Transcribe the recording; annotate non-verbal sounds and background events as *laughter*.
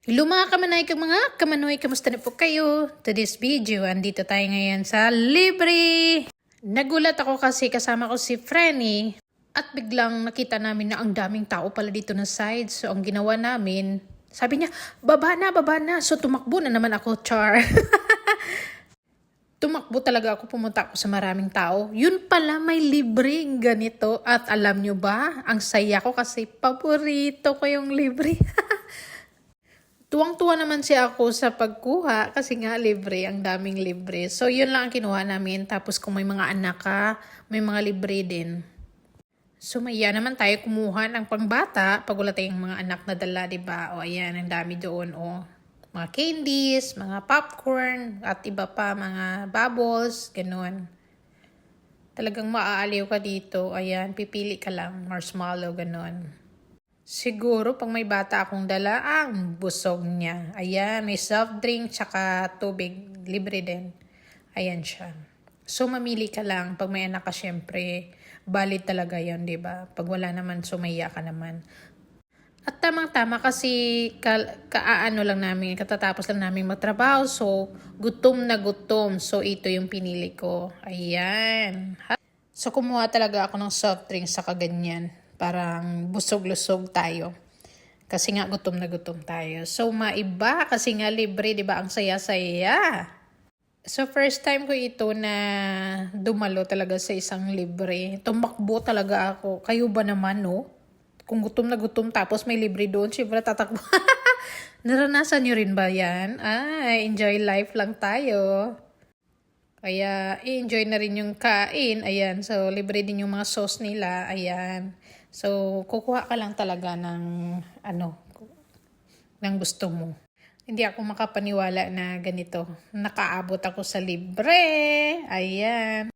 Hello mga kamanay kag mga kamanoy, kamusta na po kayo? Today's video, andito tayo ngayon sa Libre! Nagulat ako kasi kasama ko si Frenny at biglang nakita namin na ang daming tao pala dito na side. So ang ginawa namin, sabi niya, baba na, baba na. So tumakbo na naman ako, char. *laughs* Tumakbo talaga ako, pumunta ako sa maraming tao. Yun pala, may libreng ganito. At alam nyo ba, ang saya ko kasi paborito ko yung libre. *laughs* Tuwang-tuwa naman siya ako sa pagkuha kasi nga libre, ang daming libre. So, yun lang ang kinuha namin. Tapos kung may mga anak ka, may mga libre din. So, maya naman tayo kumuha ng pangbata pag wala tayong mga anak na dala, ba? O, ayan, ang dami doon, o. Mga candies, mga popcorn, at iba pa, mga bubbles, ganun. Talagang maaaliw ka dito. Ayan, pipili ka lang, marshmallow, ganun. Siguro pag may bata akong dala, ang busog niya. Ayan, may soft drink tsaka tubig. Libre din. Ayan siya. So, mamili ka lang. Pag may anak ka, syempre, valid talaga yon di ba? Pag wala naman, sumaya ka naman. At tamang-tama kasi ka, kaaano lang namin, katatapos lang namin magtrabaho. So, gutom na gutom. So, ito yung pinili ko. Ayan. So, kumuha talaga ako ng soft drink sa kaganyan. Parang busog-lusog tayo. Kasi nga gutom na gutom tayo. So, maiba kasi nga libre, di ba? Ang saya-saya. So, first time ko ito na dumalo talaga sa isang libre. Tumakbo talaga ako. Kayo ba naman, no? Kung gutom na gutom tapos may libre doon, syempre tatakbo. *laughs* Naranasan nyo rin ba yan? Ah, enjoy life lang tayo. Kaya, i-enjoy na rin yung kain. Ayan, so libre din yung mga sauce nila. Ayan. So, kukuha ka lang talaga ng, ano, ng gusto mo. Hindi ako makapaniwala na ganito. Nakaabot ako sa libre. Ayan.